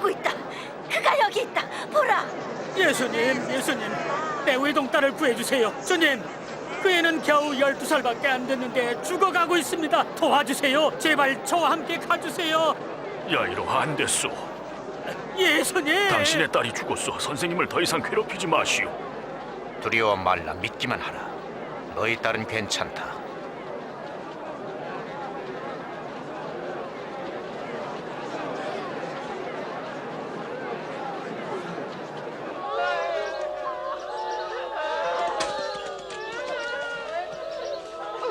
오고 있다. 그가 여기 있다. 보라. 예수님, 예수님, 내 외동딸을 구해주세요. 주님, 그 애는 겨우 12살밖에 안 됐는데 죽어가고 있습니다. 도와주세요. 제발 저와 함께 가주세요. 야이로 안 됐소. 예수님! 당신의 딸이 죽었소. 선생님을 더 이상 괴롭히지 마시오. 두려워 말라 믿기만 하라. 너희 딸은 괜찮다.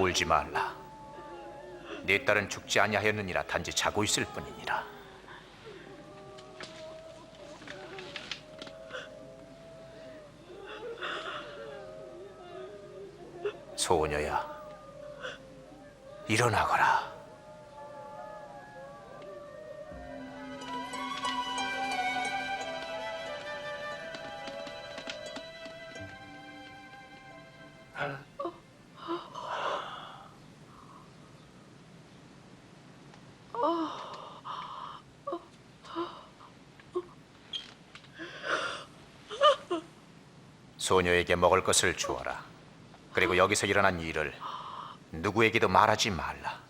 울지 말라. 네 딸은 죽지 아니하였느니라 단지 자고 있을 뿐이니라. 소녀야, 일어나거라. 소녀에게 먹을 것을 주어라. 그리고 여기서 일어난 일을 누구에게도 말하지 말라.